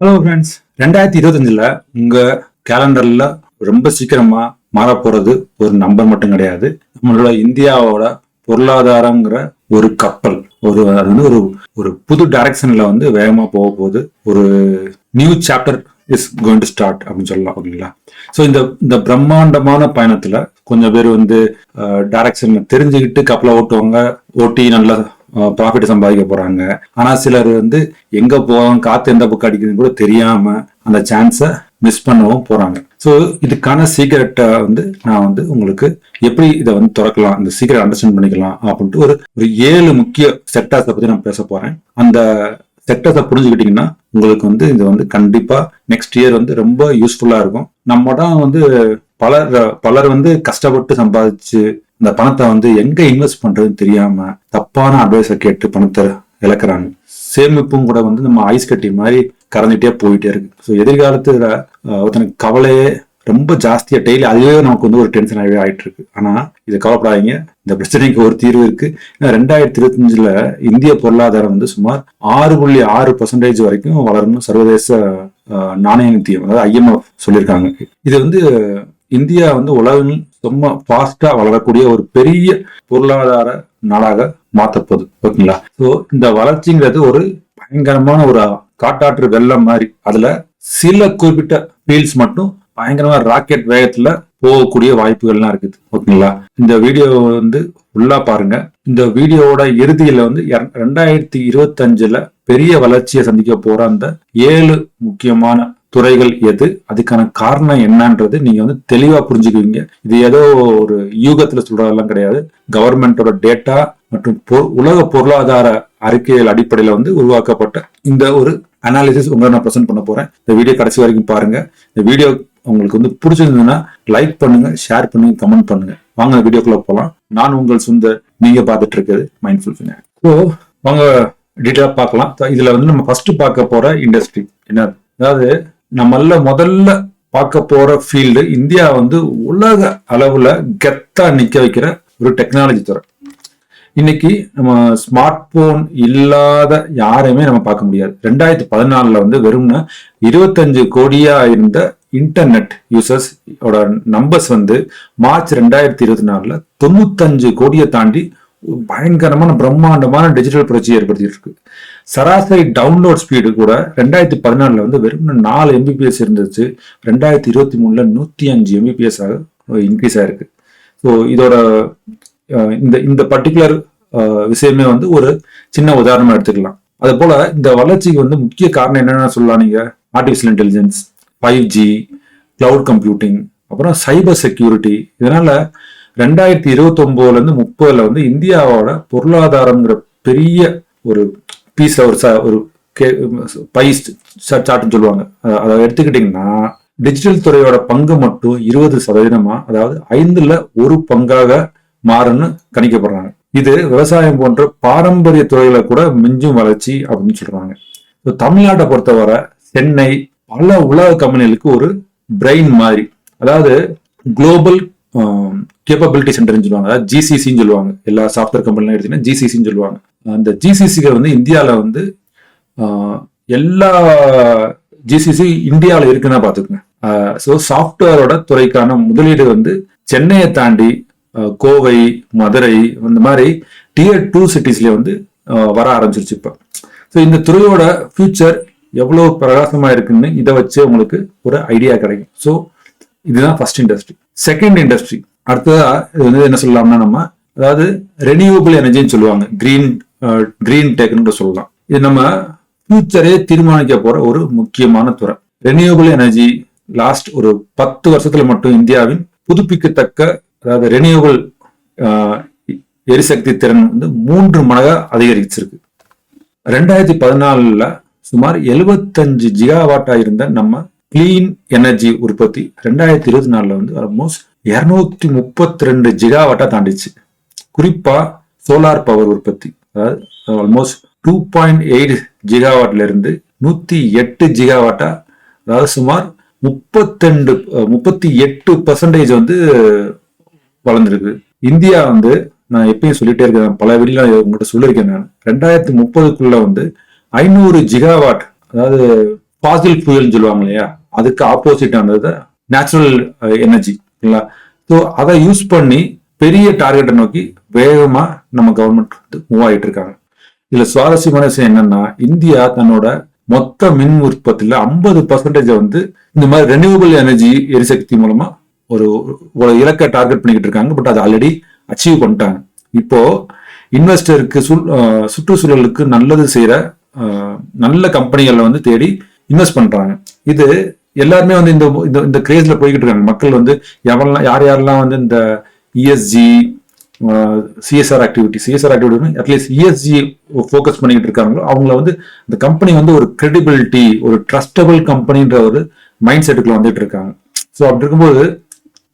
Hello friends ரெண்டாயிரத்தி இருபத்தஞ்சுல உங்க கேலண்டர்ல ரொம்ப சீக்கிரமா மாற போகிறது ஒரு நம்பர் மட்டும் கிடையாது. நம்மளோட இந்தியாவோட பொருளாதாரங்கிற ஒரு கப்பல் ஒரு அது வந்து ஒரு ஒரு புது டைரக்ஷன்ல வந்து வேகமா போக போகுது. ஒரு new chapter is going to start அப்படின்னு சொல்லலாம் ஓகேங்களா? ஸோ இந்த இந்த பிரம்மாண்டமான பயணத்துல கொஞ்சம் பேர் வந்து டைரக்ஷன் தெரிஞ்சுக்கிட்டு கப்பலை ஓட்டுவாங்க. ஓட்டி நல்லா ப்ராஃபிட் சம்பாதிக்க போறாங்க. ஆனா சிலர் வந்து எங்க போவோம் காத்து எந்த பக்கம் அடிக்குதுன்னு கூட தெரியாம அந்த சான்ஸை மிஸ் பண்ணவும் போறாங்க. ஸோ இதுக்கான சீக்கிரட்டை வந்து நான் வந்து உங்களுக்கு எப்படி இதை வந்து திறக்கலாம் இந்த சீக்கிரம் அண்டர்ஸ்டாண்ட் பண்ணிக்கலாம் அப்படின்ட்டு ஒரு ஒரு ஏழு முக்கிய செக்டர்ஸை பத்தி நான் பேச போறேன். அந்த செக்டர்ஸை புரிஞ்சுக்கிட்டீங்கன்னா உங்களுக்கு வந்து இது வந்து கண்டிப்பா நெக்ஸ்ட் இயர் வந்து ரொம்ப யூஸ்ஃபுல்லா இருக்கும். நம்ம தான் வந்து பலர் பலர் வந்து கஷ்டப்பட்டு சம்பாதிச்சு இந்த பணத்தை வந்து எங்க இன்வெஸ்ட் பண்றதுன்னு தெரியாம தப்பான அட்வைஸை கேட்டு பணத்தை இழக்கிறாங்க. சேமிப்பும் கூட வந்து நம்ம ஐஸ் கட்டி மாதிரி கறந்துட்டே போயிட்டே இருக்கு. ஸோ எதிர்காலத்துல ஒருத்தனுக்கு கவலையே ரொம்ப ஜாஸ்தியா டெய்லி அதுவே நமக்கு வந்து ஒரு டென்ஷனாகவே ஆயிட்டு இருக்கு. ஆனா இதை கவலைப்படாதீங்க. இந்த பிரச்சனைக்கு ஒரு தீர்வு இருக்கு. ரெண்டாயிரத்தி இருபத்தஞ்சுல இந்திய பொருளாதாரம் வந்து சுமார் ஆறு புள்ளி ஆறு பர்சன்டேஜ் வரைக்கும் வளரணும். சர்வதேச நாணய நிதியம் அதாவது ஐஎம்எஃப் சொல்லியிருக்காங்க. இது வந்து இந்தியா வந்து உலகம் ரொம்ப ஃபாஸ்டா வளரக்கூடிய ஒரு பெரிய பொருளாதார நாடாக மாத்தப்போகுது ஓகேங்களா? ஸோ இந்த வளர்ச்சிங்கிறது ஒரு பயங்கரமான ஒரு காட்டாற்று வெள்ளம் மாதிரி. அதுல சில குறிப்பிட்ட ஃபீல்ட்ஸ் மட்டும் பயங்கரமா ராக்கெட் வேகத்துல போகக்கூடிய வாய்ப்புகள்லாம் இருக்குது ஓகேங்களா? இந்த வீடியோ வந்து ஃபுல்லா பாருங்க. இந்த வீடியோவோட இறுதியில வந்து இர- ரெண்டாயிரத்தி இருபத்தஞ்சுல பெரிய வளர்ச்சியை சந்திக்க போற அந்த ஏழு முக்கியமான துறைகள் எது அதுக்கான காரணம் என்னன்றது நீங்க வந்து தெளிவா புரிஞ்சுக்குவீங்க. இது ஏதோ ஒரு யூகத்துல சொல்றதெல்லாம் கிடையாது. கவர்மெண்டோட டேட்டா மற்றும் பொ- உலக பொருளாதார அறிக்கைகள் அடிப்படையில வந்து உருவாக்கப்பட்ட இந்த ஒரு அனாலிசிஸ் உங்களை நான் ப்ரெசென்ட் பண்ண போறேன். இந்த வீடியோ கடைசி வரைக்கும் பாருங்க. இந்த வீடியோ உங்களுக்கு வந்து பிடிச்சிருந்ததுன்னா லைக் பண்ணுங்க ஷேர் பண்ணுங்க கமெண்ட் பண்ணுங்க. வாங்க வீடியோக்குள்ள போலாம். நான் உங்கள் சுந்தர் நீங்க பார்த்துட்டு இருக்கிறது மைண்ட்ஃபுல் ஃபினான்ஸ் ஸோ வாங்க டீட்டெயிலாக பார்க்கலாம். இதில் இதுல வந்து நம்ம ஃபர்ஸ்ட் பார்க்க போற இண்டஸ்ட்ரி என்ன அதாவது நம்மள முதல்ல பார்க்க போற ஃபீல்டு இந்தியா வந்து உலக அளவுல கெத்தா நிக்க வைக்கிற ஒரு டெக்னாலஜி துறை. இன்னைக்கு நம்ம ஸ்மார்ட் போன் இல்லாத யாரையுமே நம்ம பார்க்க முடியாது. ரெண்டாயிரத்தி பதினாலுல வந்து வெறும்னா இருபத்தஞ்சு கோடியா இருந்த இன்டர்நெட் யூசர்ஸ் ஓட நம்பர்ஸ் வந்து மார்ச் ரெண்டாயிரத்தி இருபத்தி நாலுல தொண்ணூத்தஞ்சு கோடியை தாண்டி பயங்கரமான பிரம்மாண்டமான டிஜிட்டல் புரட்சி ஏற்படுத்திட்டு இருக்கு. சராசரி டவுன்லோட் ஸ்பீடு கூட ரெண்டாயிரத்தி பதினாலில் வந்து வெறும் நாலு எம்பிபிஎஸ் இருந்துச்சு. ரெண்டாயிரத்தி இருபத்தி மூணில் நூற்றி அஞ்சு எம்பிபிஎஸ் ஆக இன்க்ரீஸ் ஆயிருக்கு. ஸோ இதோட இந்த இந்த பர்டிகுலர் விஷயமே வந்து ஒரு சின்ன உதாரணமாக எடுத்துக்கலாம். அது போல் இந்த வளர்ச்சிக்கு வந்து முக்கிய காரணம் என்னென்ன சொல்லலாம் நீங்கள் artificial intelligence five G cloud computing அப்புறம் சைபர் செக்யூரிட்டி இதனால் ரெண்டாயிரத்தி இருபத்தொம்போதுலேருந்து முப்பதில் முப்பதுல வந்து இந்தியாவோட பொருளாதாரங்கிற பெரிய ஒரு பீஸ்ல ஒரு ச- ஒரு பை சார்ட்னு சொல்லுவாங்க. அதை எடுத்துக்கிட்டீங்கன்னா டிஜிட்டல் துறையோட பங்கு மட்டும் இருபது சதவீதமா அதாவது ஐந்துல ஒரு பங்காக மாறும்னு கணிக்கப்படுறாங்க. இது விவசாயம் போன்ற பாரம்பரிய துறைகளை கூட மிஞ்சும் வளர்ச்சி அப்படின்னு சொல்றாங்க. தமிழ்நாட்டை பொறுத்தவரை சென்னை பல உலக கம்பெனிகளுக்கு ஒரு பிரெயின் மாதிரி. அதாவது குளோபல் கேப்பபிலிட்டி சென்டர்னு சொல்லுவாங்க அதாவது ஜிசிசின்னு சொல்லுவாங்க. எல்லா சாஃப்ட்வேர் கம்பெனிலாம் எடுத்தீங்கன்னா ஜிசிசின்னு சொல்லுவாங்க. அந்த ஜிசிசிக்கு வந்து இந்தியாவில் வந்து எல்லா ஜிசிசி இந்தியாவில் இருக்குன்னா பார்த்துக்குங்க. ஸோ சாஃப்ட்வேரோட துறைக்கான முதலீடு வந்து சென்னையை தாண்டி கோவை மதுரை இந்த மாதிரி டியர் டூ சிட்டிஸ்ல வந்து வர ஆரம்பிச்சிருச்சு இப்போ. ஸோ இந்த துறையோட ஃபியூச்சர் எவ்வளோ பிரகாசமா இருக்குன்னு இதை வச்சு உங்களுக்கு ஒரு ஐடியா கிடைக்கும். ஸோ இதுதான் ஃபர்ஸ்ட் இண்டஸ்ட்ரி செகண்ட் இண்டஸ்ட்ரி அடுத்ததா இது வந்து என்ன சொல்லலாம்னா நம்ம அதாவது ரெனியூவபிள் எனர்ஜின்னு சொல்லுவாங்க. கிரீன் கிரீன் டெக்னு சொல்லலாம். இது நம்ம ஃபியூச்சரே தீர்மானிக்க போற ஒரு முக்கியமான துறை. ரெனியூவபிள் எனர்ஜி லாஸ்ட் ஒரு பத்து வருஷத்துல மட்டும் இந்தியாவின் புதுப்பிக்கத்தக்க அதாவது ரெனியூவபிள் எரிசக்தி திறன் வந்து மூன்று மடங்கா அதிகரிச்சிருக்கு. ரெண்டாயிரத்தி பதினாலுல சுமார் 75 ஜிகாவாட்டா இருந்த நம்ம கிளீன் எனர்ஜி உற்பத்தி ரெண்டாயிரத்தி இருபத்தி நாலுல வந்து ஆல்மோஸ்ட் இரநூத்தி முப்பத்தி ரெண்டு ஜிகாவட்டா தாண்டிச்சு. குறிப்பா சோலார் பவர் உற்பத்தி. அதாவது ஆல்மோஸ்ட் டூ பாயிண்ட் எயிட் ஜிகாவாட்ல இருந்து நூத்தி எட்டு ஜிகாவாட்டா அதாவது சுமார் முப்பத்தெண்டு முப்பத்தி எட்டு பர்சன்டேஜ் வந்து வளர்ந்துருக்கு. இந்தியா வந்து நான் எப்பயும் சொல்லிட்டே இருக்கேன் பல வெளியில உங்கள்கிட்ட சொல்லியிருக்கேன் நான். ரெண்டாயிரத்தி முப்பதுக்குள்ள வந்து ஐநூறு ஜிகாவாட் அதாவது ஃபாசில் புயல்னு சொல்லுவாங்க இல்லையா? அதுக்கு ஆப்போசிட் ஆனது நேச்சுரல் எனர்ஜி இல்லைங்களா ஸோ அதை யூஸ் பண்ணி பெரிய டார்கெட்டை நோக்கி வேகமாக நம்ம கவர்மெண்ட் வந்து மூவ் ஆகிட்டு இருக்காங்க. இதில் சுவாரஸ்யமான விஷயம் என்னன்னா இந்தியா தன்னோட மொத்த மின் உற்பத்தியில் ஐம்பது பர்சன்டேஜை வந்து இந்த மாதிரி ரெனியூவபிள் எனர்ஜி எரிசக்தி மூலமா ஒரு ஒரு இலக்கை டார்கெட் பண்ணிக்கிட்டு இருக்காங்க. பட் அதை ஆல்ரெடி அச்சீவ் பண்ணிட்டாங்க. இப்போ இன்வெஸ்டருக்கு சுற்றுச்சூழலுக்கு நல்லது செய்கிற நல்ல கம்பெனிகளை வந்து தேடி இன்வெஸ்ட் பண்றாங்க. இது எல்லாருமே வந்து இந்த இந்த கிரேஸ்ல போய்கிட்டு இருக்காங்க. மக்கள் வந்து எவரெல்லாம் யார் யாரெல்லாம் வந்து இந்த ESG CSR activity CSR activity at least ESG focus பண்ணிக்கிட்டு இருக்காங்களோ அவங்கள வந்து இந்த கம்பெனி வந்து ஒரு கிரெடிபிலிட்டி ஒரு ட்ரஸ்டபிள் கம்பெனின்ற ஒரு மைண்ட் செட்டுக்குள்ள வந்துட்டு இருக்காங்க. ஸோ அப்படி இருக்கும்போது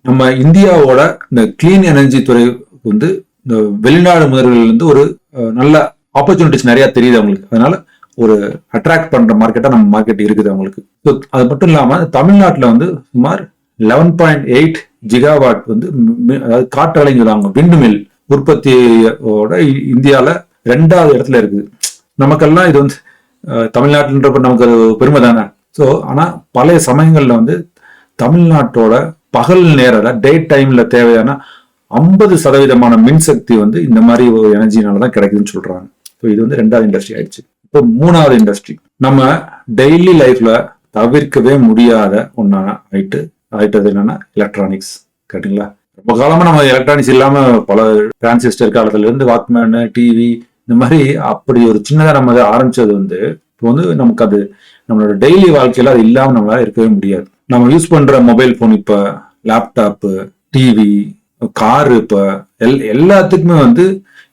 நம்ம இந்தியாவோட இந்த கிளீன் எனர்ஜி துறை வந்து இந்த வெளிநாடு முதல்கள் வந்து ஒரு நல்ல ஆப்பர்ச்சுனிட்டிஸ் நிறைய தெரியுது அவங்களுக்கு. அதனால ஒரு அட்ராக்ட் பண்ற மார்க்கெட்டா நம்ம மார்க்கெட் இருக்குது அவங்களுக்கு. ஸோ அது மட்டும் இல்லாம தமிழ்நாட்டில் வந்து சுமார் லெவன் பாயிண்ட் எயிட் ஜிகாவாட் வந்து அதாவது காற்றலைங்க சொல்லுவாங்க விண்டு மில் உற்பத்தியோட இந்தியாவில் ரெண்டாவது இடத்துல இருக்குது. நமக்கெல்லாம் இது வந்து தமிழ்நாட்டுன்றப்ப நமக்கு அது பெருமை தானே. ஸோ ஆனால் பழைய சமயங்களில் வந்து தமிழ்நாட்டோட பகல் நேரில் டே டைம்ல தேவையான ஐம்பது சதவீதமான மின்சக்தி வந்து இந்த மாதிரி ஒரு எனர்ஜினால தான் கிடைக்குதுன்னு சொல்றாங்க. ஸோ இது வந்து ரெண்டாவது இண்டஸ்ட்ரி ஆயிடுச்சு. இப்போ மூணாவது இண்டஸ்ட்ரி நம்ம டெய்லி லைஃப்ல தவிர்க்கவே முடியாத ஒன்னா ஆயிட்டு ஆயிட்டது என்னன்னா எலக்ட்ரானிக்ஸ் கரெக்டுங்களா ரொம்ப காலமா நம்ம எலக்ட்ரானிக்ஸ் இல்லாம பல டிரான்சிஸ்டர் காலத்துல இருந்து வாக்மேனு டிவி இந்த மாதிரி அப்படி ஒரு சின்னதா நம்ம ஆரம்பிச்சது வந்து இப்போ வந்து நமக்கு அது நம்மளோட டெய்லி வாழ்க்கையில அது இல்லாம நம்மளால இருக்கவே முடியாது. நம்ம யூஸ் பண்ற மொபைல் போன் இப்ப லேப்டாப்பு டிவி காரு இப்ப எல் எல்லாத்துக்குமே வந்து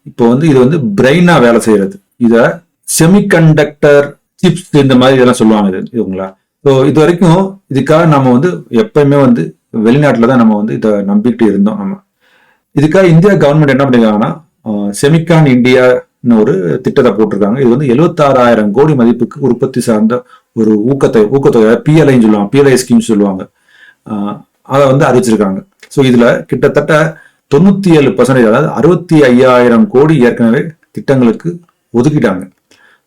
இப்போ வந்து இது வந்து பிரெயினா வேலை செய்யறது. இதை செமிகண்டக்டர் சிப்ஸ் இந்த மாதிரி இதெல்லாம் சொல்லுவாங்க. இது இவங்களா ஸோ இது வரைக்கும் இதுக்காக நம்ம வந்து எப்பயுமே வந்து வெளிநாட்டில் தான் நம்ம வந்து இதை நம்பிக்கிட்டு இருந்தோம் நம்ம. இதுக்காக இந்தியா கவர்மெண்ட் என்ன பண்ணியிருக்காங்கன்னா செமிகான் இந்தியான்னு ஒரு திட்டத்தை போட்டிருக்காங்க. இது வந்து எழுபத்தாறாயிரம் கோடி மதிப்புக்கு உற்பத்தி சார்ந்த ஒரு ஊக்கத்தை ஊக்கத்தொகை பிஎல்ஐன்னு சொல்லுவாங்க. பிஎல்ஐ ஸ்கீம் சொல்லுவாங்க. அதை வந்து அறிவிச்சிருக்காங்க. ஸோ இதில் கிட்டத்தட்ட தொண்ணூத்தி ஏழு பர்சன்டேஜ் அதாவது அறுபத்தி ஐயாயிரம் கோடி ஏற்கனவே திட்டங்களுக்கு ஒதுக்கிட்டாங்க.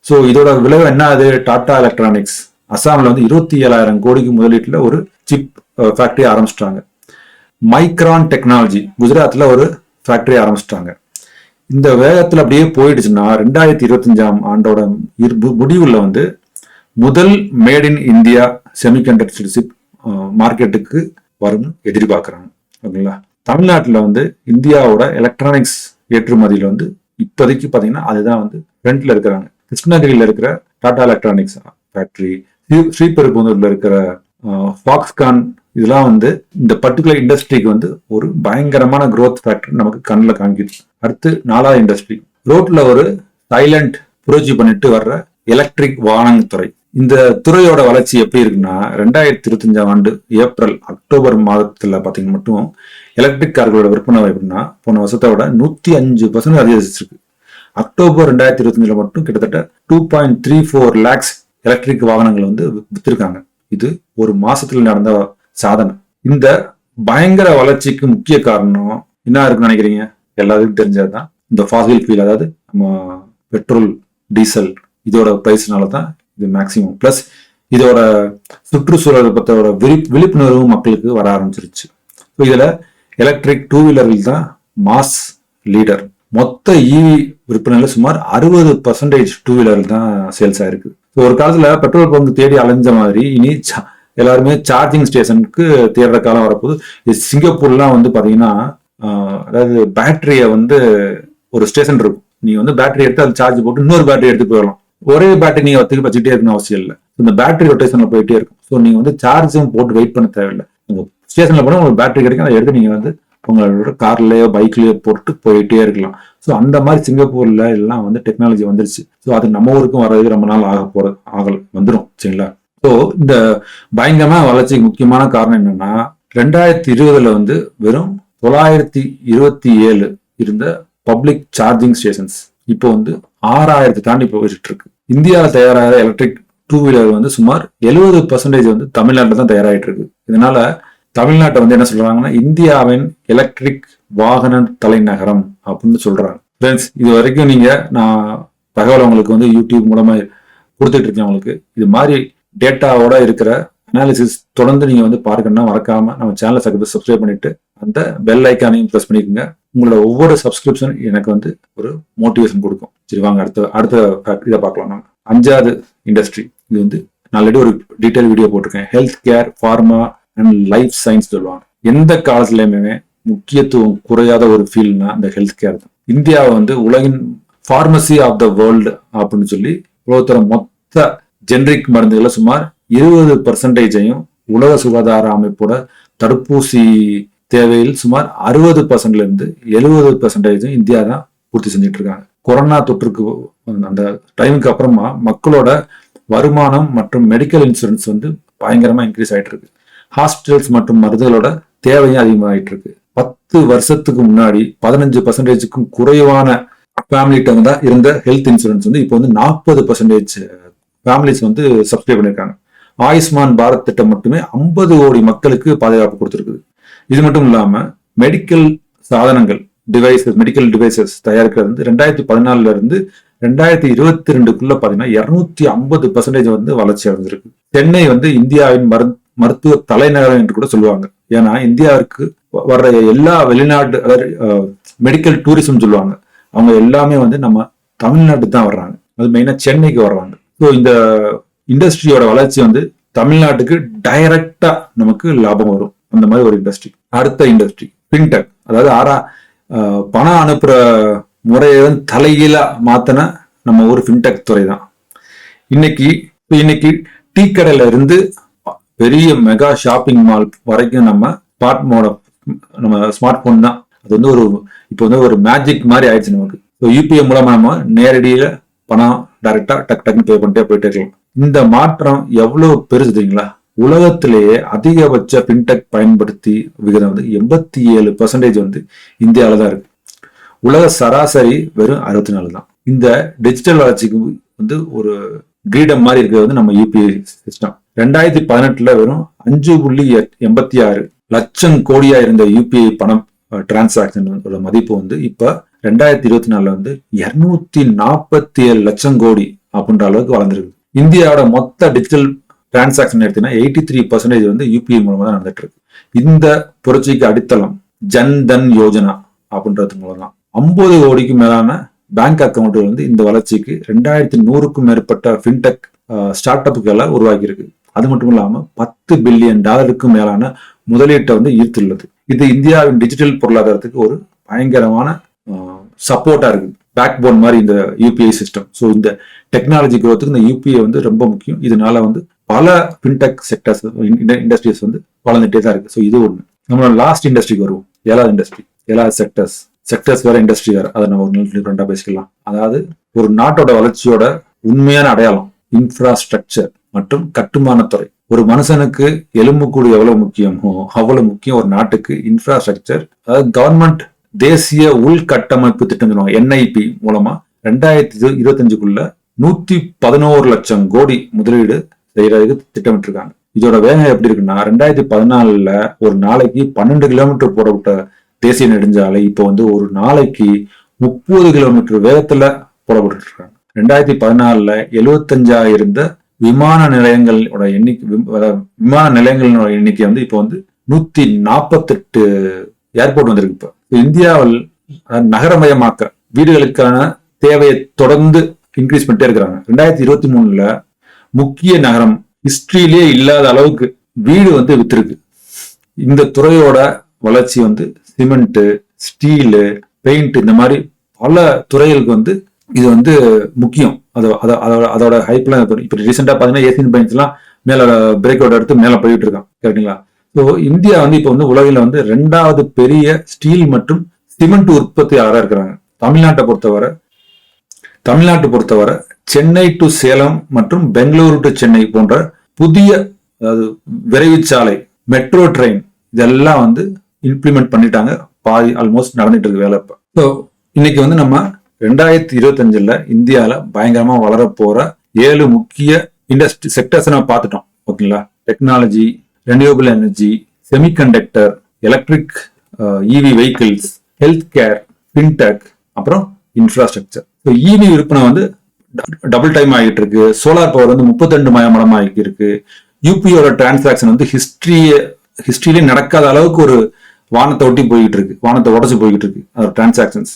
ஸோ இதோட விளைவு என்ன ஆகுது டாடா எலக்ட்ரானிக்ஸ் அசாம்ல வந்து இருபத்தி ஏழாயிரம் கோடிக்கு முதலீட்டில் ஒரு சிப் ஃபேக்டரி ஆரம்பிச்சிட்டாங்க. மைக்ரான் டெக்னாலஜி குஜராத்தில் ஒரு ஃபேக்டரி ஆரம்பிச்சிட்டாங்க. இந்த வேகத்தில் அப்படியே போயிடுச்சுன்னா ரெண்டாயிரத்தி இருபத்தஞ்சாம் ஆண்டோட முடிவில் வந்து முதல் made in India semiconductor chip மார்க்கெட்டுக்கு வரும்னு எதிர்பார்க்குறாங்க. ஓகேங்களா? தமிழ்நாட்டில் வந்து இந்தியாவோட எலக்ட்ரானிக்ஸ் ஏற்றுமதியில் வந்து இப்போதைக்கு பார்த்தீங்கன்னா அதுதான் வந்து ஃப்ரண்ட்ல இருக்கிறாங்க. கிருஷ்ணகிரியில் இருக்கிற டாடா எலக்ட்ரானிக்ஸ் ஃபேக்டரி ஸ்ரீபெரும்புதூரில் இருக்கிற ஃபாக்ஸ்கான் இதெல்லாம் வந்து இந்த பர்டிகுலர் இண்டஸ்ட்ரிக்கு வந்து ஒரு பயங்கரமான க்ரோத் ஃபேக்டர் நமக்கு கண்ணில் காமிக்குது அடுத்து நாலாவது இண்டஸ்ட்ரி ரோட்ல ஒரு சைலண்ட் புரட்சி பண்ணிட்டு வர்ற எலக்ட்ரிக் வாகனத்துறை இந்த துறையோட வளர்ச்சி எப்படி இருக்குன்னா ரெண்டாயிரத்தி இருபத்தஞ்சாம் ஆண்டு ஏப்ரல் அக்டோபர் மாதத்துல பாத்தீங்கன்னா மட்டும் எலக்ட்ரிக் கார்களோட விற்பனை எப்படின்னா போன வருஷத்தை விட நூத்தி அஞ்சு பர்சன்ட் அதிகரிச்சிருக்கு. அக்டோபர் ரெண்டாயிரத்தி இருபத்தஞ்சில் மட்டும் கிட்டத்தட்ட two point three four lakhs electric வாகனங்கள் வந்து வித்திருக்காங்க. இது ஒரு மாசத்துல நடந்த சாதனை. இந்த பயங்கர வளர்ச்சிக்கு முக்கிய காரணம் என்ன இருக்குன்னு நினைக்கிறீங்க? எல்லாத்துக்கும் தெரிஞ்சதுதான். இந்த ஃபாசில் ஃபீல் அதாவது நம்ம பெட்ரோல் டீசல் இதோட பிரைஸ்னால தான் இது மேக்சிமம் பிளஸ் இதோட சுற்றுச்சூழலை பற்றியோட விழி விழிப்புணர்வு மக்களுக்கு வர ஆரம்பிச்சிருச்சு. ஸோ இதுல எலக்ட்ரிக் டூ வீலர்கள் தான் மாஸ் லீடர் மொத்த இவி விற்பனையில் சுமார் அறுபது பர்சன்டேஜ் டூ வீலர் தான் சேல்ஸ் ஆயிருக்கு. ஒரு காலத்துல பெட்ரோல் பங்கு தேடி அலைஞ்ச மாதிரி இனி எல்லாருமே சார்ஜிங் ஸ்டேஷனுக்கு தேடுற காலம் வரப்போது சிங்கப்பூர்லாம் வந்து பார்த்தீங்கன்னா அதாவது பேட்டரியை வந்து ஒரு ஸ்டேஷன் இருக்கும். நீ வந்து பேட்டரி எடுத்து அது சார்ஜ் போட்டு இன்னொரு பேட்டரி எடுத்து போயிடலாம். ஒரே பேட்டரி நீங்க வச்சுட்டு வச்சுக்கிட்டே இருக்கணும் அவசியம் இல்லை. இந்த பேட்டரி ரொட்டேஷன்ல போயிட்டே இருக்கும். ஸோ நீங்க வந்து சார்ஜும் போட்டு வெயிட் பண்ண தேவையில்லை. உங்க ஸ்டேஷன்ல போனால் உங்களுக்கு பேட்டரி கிடைக்கும். அதை எடுத்து நீங்க வந்து உங்களோட கார்லேயோ பைக்லேயோ போட்டு போயிட்டே இருக்கலாம். ஸோ அந்த மாதிரி சிங்கப்பூர்ல எல்லாம் வந்து டெக்னாலஜி வந்துருச்சு. ஸோ அது நம்ம ஊருக்கும் வர்றது ரொம்ப நாள் ஆக போறது ஆகல வந்துடும் சரிங்களா? ஸோ இந்த பயங்கரமான வளர்ச்சிக்கு முக்கியமான காரணம் என்னன்னா ரெண்டாயிரத்தி இருபதுல வந்து வெறும் தொள்ளாயிரத்தி இருபத்தி ஏழு இருந்த பப்ளிக் சார்ஜிங் ஸ்டேஷன்ஸ் இப்போ வந்து ஆறாயிரத்தி தாண்டி போயிட்டு இருக்கு இந்தியாவில் தயாராகிற எலக்ட்ரிக் டூ வீலர் வந்து சுமார் எழுபது பர்சன்டேஜ் வந்து தமிழ்நாட்டில் தான் தயாராகிட்டு இருக்கு இதனால தமிழ்நாட்டை வந்து என்ன சொல்றாங்கன்னா இந்தியாவின் எலக்ட்ரிக் வாகன தலைநகரம் அப்படின்னு சொல்றாங்க. ஃப்ரெண்ட்ஸ் இது வரைக்கும் நீங்க நான் தகவல் உங்களுக்கு வந்து யூடியூப் மூலமா கொடுத்துட்டு இருக்கேன் உங்களுக்கு. இது மாதிரி டேட்டாவோட இருக்கிற அனாலிசிஸ் தொடர்ந்து நீங்க வந்து பார்க்கணும்னா மறக்காம நம்ம சேனலை சப்ஸ்கிரைப் பண்ணிட்டு அந்த பெல் ஐக்கானையும் ப்ரெஸ் பண்ணிக்கோங்க. உங்களோட ஒவ்வொரு சப்ஸ்கிரிப்ஷன் எனக்கு வந்து ஒரு மோட்டிவேஷன் கொடுக்கும். சரி வாங்க அடுத்த அடுத்த இதை பார்க்கலாம் நம்ம அஞ்சாவது இண்டஸ்ட்ரி இது வந்து நான் ஆல்ரெடி ஒரு டீட்டெயில் வீடியோ போட்டிருக்கேன். Health care pharma and life science சொல்லுவாங்க எந்த காலத்துலயுமே முக்கியத்துவம் குறையாத ஒரு ஃபீல்ட்னா அந்த ஹெல்த் கேர் தான். இந்தியாவை வந்து உலகின் ஃபார்மசி ஆஃப் த வேர்ல்டு அப்படின்னு சொல்லி உலகத்தோட மொத்த ஜென்ரிக் மருந்துகளை சுமார் இருபது பர்சன்டேஜையும் உலக சுகாதார அமைப்போட தடுப்பூசி தேவையில் சுமார் அறுபது பர்சன்ட்ல இருந்து எழுபது பர்சன்டேஜும் இந்தியா தான் பூர்த்தி செஞ்சுட்டு இருக்காங்க கொரோனா தொற்றுக்கு அந்த டைமுக்கு அப்புறமா மக்களோட வருமானம் மற்றும் மெடிக்கல் இன்சூரன்ஸ் வந்து பயங்கரமா இன்க்ரீஸ் ஆயிட்டு இருக்கு ஹாஸ்பிட்டல்ஸ் மற்றும் மருந்துகளோட தேவையும் அதிகமாகிட்டு இருக்கு பத்து வருஷத்துக்கு முன்னாடி பதினஞ்சு பர்சன்டேஜுக்கும் குறைவான ஃபேமிலிட்ட தான் இருந்த ஹெல்த் இன்சூரன்ஸ் வந்து இப்போ வந்து நாற்பது பர்சன்டேஜ் ஃபேமிலிஸ் வந்து சப்ஸ்கிரைப் பண்ணியிருக்காங்க. ஆயுஷ்மான் பாரத் திட்டம் மட்டுமே ஐம்பது கோடி மக்களுக்கு பாதுகாப்பு கொடுத்துருக்குது. இது மட்டும் இல்லாம மெடிக்கல் சாதனங்கள் டிவைசஸ் மெடிக்கல் டிவைசஸ் தயாரிக்கிறது வந்து ரெண்டாயிரத்தி பதினாலுல இருந்து ரெண்டாயிரத்தி இருபத்தி ரெண்டுக்குள்ள பாத்தீங்கன்னா இருநூத்தி ஐம்பது பர்சன்டேஜ் வந்து வளர்ச்சி அடைஞ்சிருக்கு. சென்னை வந்து இந்தியாவின் மருந்து மருத்துவ தலைநகரம் என்று கூட சொல்லுவாங்க. ஏன்னா இந்தியாவிற்கு வ- வர்ற எல்லா வெளிநாட்டு அதாவது மெடிக்கல் டூரிசம் சொல்லுவாங்க. அவங்க எல்லாமே வந்து நம்ம தமிழ்நாட்டு தான் வர்றாங்க. அது மெயினாக சென்னைக்கு வர்றாங்க. ஸோ இந்த இண்டஸ்ட்ரியோட வளர்ச்சி வந்து தமிழ்நாட்டுக்கு டைரக்டா நமக்கு லாபம் வரும். அந்த மாதிரி ஒரு இண்டஸ்ட்ரி அடுத்த இண்டஸ்ட்ரி பின்டெக் அதாவது ஆறா பணம் அனுப்புற முறையை வந்து தலைகீழா மாத்தின நம்ம ஒரு ஃபின்டெக் துறை தான். இன்னைக்கு இன்னைக்கு டீ கடையில இருந்து பெரிய மெகா ஷாப்பிங் மால் வரைக்கும் நம்ம ஸ்மார்ட் மோட நம்ம ஸ்மார்ட் போன் தான். அது வந்து ஒரு இப்போ வந்து ஒரு மேஜிக் மாதிரி ஆயிடுச்சு நமக்கு. ஸோ யூபிஐ மூலமா நம்ம நேரடியில பணம் டைரக்டா டக் டக்குன்னு பே பண்ணிட்டே போயிட்டே இருக்கலாம். இந்த மாற்றம் எவ்வளவு பெருசு தெரியுங்களா? உலகத்திலேயே அதிகபட்ச பின்டெக் பயன்படுத்தி விகிதம் வந்து எண்பத்தி ஏழு பர்சன்டேஜ் வந்து இந்தியாவில தான் இருக்கு. உலக சராசரி வெறும் அறுபத்தி நாலு தான். இந்த டிஜிட்டல் வளர்ச்சிக்கு வந்து ஒரு கிரீடம் மாதிரி இருக்கிறது வந்து நம்ம யூபிஐ சிஸ்டம் ரெண்டாயிரத்தி பதினெட்டுல வெறும் அஞ்சு புள்ளி எட்- எண்பத்தி ஆறு லட்சம் கோடியா இருந்த யூபிஐ பணம் டிரான்சாக்ஷன் மதிப்பு வந்து இப்ப ரெண்டாயிரத்தி இருபத்தி நாலுல வந்து இருநூத்தி நாற்பத்தி ஏழு லட்சம் கோடி அப்படின்ற அளவுக்கு வளர்ந்துருக்கு. இந்தியாவோட மொத்த டிஜிட்டல் டிரான்சாக்ஷன் எடுத்தீங்கன்னா எயிட்டி த்ரீ பர்சன்டேஜ் வந்து யூபிஐ மூலமா தான் நடந்துட்டு இருக்கு. இந்த புரட்சிக்கு அடித்தளம் ஜன் தன் யோஜனா அப்படின்றது மூலம் தான் ஐம்பது கோடிக்கு மேலான பேங்க் அக்கவுண்ட் வந்து இந்த வளர்ச்சிக்கு ரெண்டாயிரத்தி நூறுக்கும் மேற்பட்ட ஃபின்டெக் ஸ்டார்ட் அப்புகளை உருவாக்கியிருக்கு. அது மட்டும் இல்லாமல் பத்து பில்லியன் டாலருக்கும் மேலான முதலீட்டை வந்து ஈர்த்துள்ளது. இது இந்தியாவின் டிஜிட்டல் பொருளாதாரத்துக்கு ஒரு பயங்கரமான சப்போர்ட்டாக இருக்குது. பேக் போன் மாதிரி இந்த யூபிஐ சிஸ்டம் ஸோ இந்த டெக்னாலஜி குரோத்துக்கு இந்த யூபிஐ வந்து ரொம்ப முக்கியம். இதனால வந்து பல பின்டெக் செக்டர்ஸ் இண்டஸ்ட்ரீஸ் வந்து வளர்ந்துட்டே தான் இருக்கு. ஸோ இது ஒன்று நம்மளோட லாஸ்ட் இண்டஸ்ட்ரிக்கு வருவோம். ஏழாவது இண்டஸ்ட்ரி ஏழாவது செக்டர்ஸ் செக்டர்ஸ் வேற இண்டஸ்ட்ரி வேற. அதை நம்ம ஒரு நாள் பேசிக்கலாம். அதாவது ஒரு நாட்டோட வளர்ச்சியோட உண்மையான அடையாளம் இன்ஃப்ராஸ்ட்ரக்சர் மற்றும் கட்டுமானத்துறை. ஒரு மனுஷனுக்கு எலும்புக்கூடு எவ்வளவு முக்கியமோ அவ்வளவு முக்கியம் ஒரு நாட்டுக்கு இன்ஃப்ராஸ்ட்ரக்சர் அதாவது கவர்மெண்ட் தேசிய உள்கட்டமைப்பு திட்டம் சொல்லுவாங்க என்ஐபி மூலமா ரெண்டாயிரத்தி இருபத்தஞ்சுக்குள்ள நூத்தி பதினோரு லட்சம் கோடி முதலீடு செய்யறதுக்கு திட்டமிட்டிருக்காங்க. இதோட வேகம் எப்படி இருக்குன்னா ரெண்டாயிரத்தி பதினாலுல ஒரு நாளைக்கு பன்னெண்டு கிலோமீட்டர் போடப்பட்ட தேசிய நெடுஞ்சாலை இப்போ வந்து ஒரு நாளைக்கு முப்பது கிலோமீட்டர் வேகத்துல போடப்பட்டு இருக்காங்க. ரெண்டாயிரத்தி பதினாலுல எழுவத்தஞ்சாயிரம் இருந்த விமான நிலையங்களோட எண்ணிக்கை விம்- விமான நிலையங்களோட எண்ணிக்கை வந்து இப்போ வந்து நூத்தி நாற்பத்தெட்டு ஏர்போர்ட் வந்திருக்கு இப்போ. இந்தியாவில் நகரமயமாக்க வீடுகளுக்கான தேவையை தொடர்ந்து இன்க்ரீஸ் பண்ணிட்டே இருக்கிறாங்க. ரெண்டாயிரத்தி இருபத்தி மூணுல முக்கிய நகரம் ஹிஸ்டரியிலேயே இல்லாத அளவுக்கு வீடு வந்து வித்திருக்கு. இந்த துறையோட வளர்ச்சி வந்து சிமெண்ட்டு ஸ்டீலு பெயிண்ட் இந்த மாதிரி பல துறைகளுக்கு வந்து இது வந்து முக்கியம். அது அதோட அதோட ஹைப்லாம் இப்போ ரீசெண்டாக பார்த்தீங்கன்னா ஏசியன் பெயின்ஸ்லாம் மேலே பிரேக் அவுட் எடுத்து மேலே போயிட்டு இருக்கான். கரெக்டுங்களா ஸோ இந்தியா வந்து இப்போ வந்து உலகில் வந்து ரெண்டாவது பெரிய ஸ்டீல் மற்றும் சிமெண்ட் உற்பத்தியாளராக இருக்கிறாங்க. தமிழ்நாட்டை பொறுத்தவரை தமிழ்நாட்டை பொறுத்தவரை சென்னை டு சேலம் மற்றும் பெங்களூரு டு சென்னை போன்ற புதிய அதாவது விரைவுச்சாலை மெட்ரோ ட்ரெயின் இதெல்லாம் வந்து இம்ப்ளிமெண்ட் பண்ணிட்டாங்க. பாதி ஆல்மோஸ்ட் நடந்துட்டு இருக்கு வேலை இப்போ. ஸோ இன்னைக்கு வந்து நம்ம ரெண்டாயிரத்தி இருபத்தஞ்சில் இந்தியாவில் பயங்கரமாக வளர ஏழு முக்கிய இண்டஸ்ட்ரி செக்டர்ஸ் நம்ம பார்த்துட்டோம். ஓகேங்களா? Technology renewable energy semiconductor electric EV vehicles health care fintech அப்புறம் இன்ஃப்ராஸ்ட்ரக்சர் ஸோ இவி விற்பனை வந்து டபுள் டைம் ஆகிட்டு இருக்கு. சோலார் பவர் வந்து முப்பத்தெண்டு மயம் ஆகிட்டு இருக்கு யூபியோட டிரான்சாக்ஷன் வந்து ஹிஸ்ட்ரியை ஹிஸ்டரியிலே நடக்காத அளவுக்கு ஒரு வானத்தை ஒட்டி போய்கிட்டு இருக்கு. வானத்தை உடச்சு போய்கிட்டு இருக்கு. அதோட டிரான்சாக்ஷன்ஸ்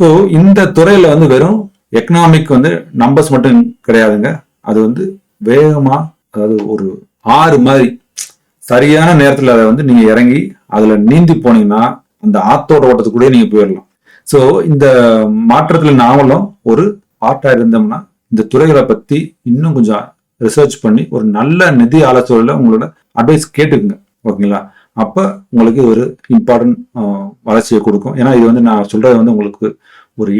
ஸோ இந்த துறையில வந்து வெறும் எக்கனாமிக் வந்து நம்பர்ஸ் மட்டும் கிடையாதுங்க. அது வந்து வேகமா அதாவது ஒரு ஆறு மாதிரி சரியான நேரத்தில் அதை வந்து நீங்க இறங்கி அதுல நீந்தி போனீங்கன்னா அந்த ஆத்தோட ஓட்டத்துக்குள்ளேயே நீங்க போயிடலாம் ஸோ இந்த மாற்றத்தில் நாமளும் ஒரு ஆர்ட்டாக இருந்தோம்னா இந்த துறைகளை பத்தி இன்னும் கொஞ்சம் ரிசர்ச் பண்ணி ஒரு நல்ல நிதி ஆலோசனையில் உங்களோட அட்வைஸ் கேட்டுக்குங்க. ஓகேங்களா அப்போ உங்களுக்கு ஒரு இம்பார்ட்டன்ட் வளர்ச்சியை கொடுக்கும். ஏன்னா இது வந்து நான் சொல்கிறது வந்து உங்களுக்கு ஒரு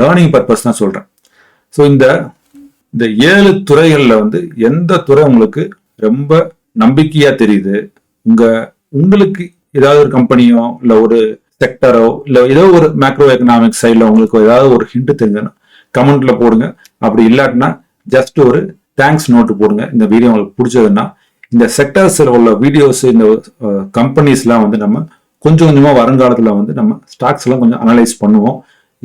லேர்னிங் பர்பஸ் தான் சொல்கிறேன் ஸோ இந்த இந்த ஏழு துறைகளில் வந்து எந்த துறை உங்களுக்கு ரொம்ப நம்பிக்கையாக தெரியுது? உங்கள் உங்களுக்கு ஏதாவது ஒரு கம்பெனியோ இல்லை ஒரு செக்டரோ இல்லை ஏதோ ஒரு மேக்ரோ எக்கனாமிக் சைடில் உங்களுக்கு ஏதாவது ஒரு ஹிண்ட் தெரிஞ்சதுன்னா கமெண்ட்டில் போடுங்க. அப்படி இல்லாட்டினா ஜஸ்ட் ஒரு தேங்க்ஸ் நோட்டு போடுங்க. இந்த வீடியோ உங்களுக்கு பிடிச்சதுன்னா இந்த செக்டர்ஸில் உள்ள வீடியோஸ் இந்த கம்பெனிஸ்லாம் வந்து நம்ம கொஞ்சம் கொஞ்சமாக வருங்காலத்தில் வந்து நம்ம ஸ்டாக்ஸ்லாம் கொஞ்சம் அனலைஸ் பண்ணுவோம்.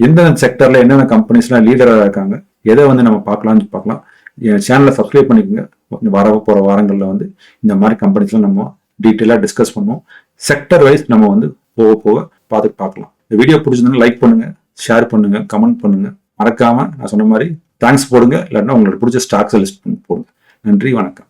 எந்தெந்த செக்டரில் என்னென்ன கம்பெனிஸ்லாம் லீடராக இருக்காங்க எதை வந்து நம்ம பார்க்கலாம்னு பார்க்கலாம். என் சேனலை சப்ஸ்கிரைப் பண்ணிக்கோங்க. வர போகிற வாரங்களில் வந்து இந்த மாதிரி கம்பெனிஸ்லாம் நம்ம டீட்டெயிலாக டிஸ்கஸ் பண்ணுவோம். செக்டர் வைஸ் நம்ம வந்து போக போக பார்த்து பார்க்கலாம். இந்த வீடியோ பிடிச்சிருந்தா லைக் பண்ணுங்கள் ஷேர் பண்ணுங்கள் கமெண்ட் பண்ணுங்கள் மறக்காமல் நான் சொன்ன மாதிரி தேங்க்ஸ் போடுங்க. இல்லைன்னா உங்களுக்கு பிடிச்ச ஸ்டாக்ஸ் லிஸ்ட் போடுங்க. நன்றி வணக்கம்.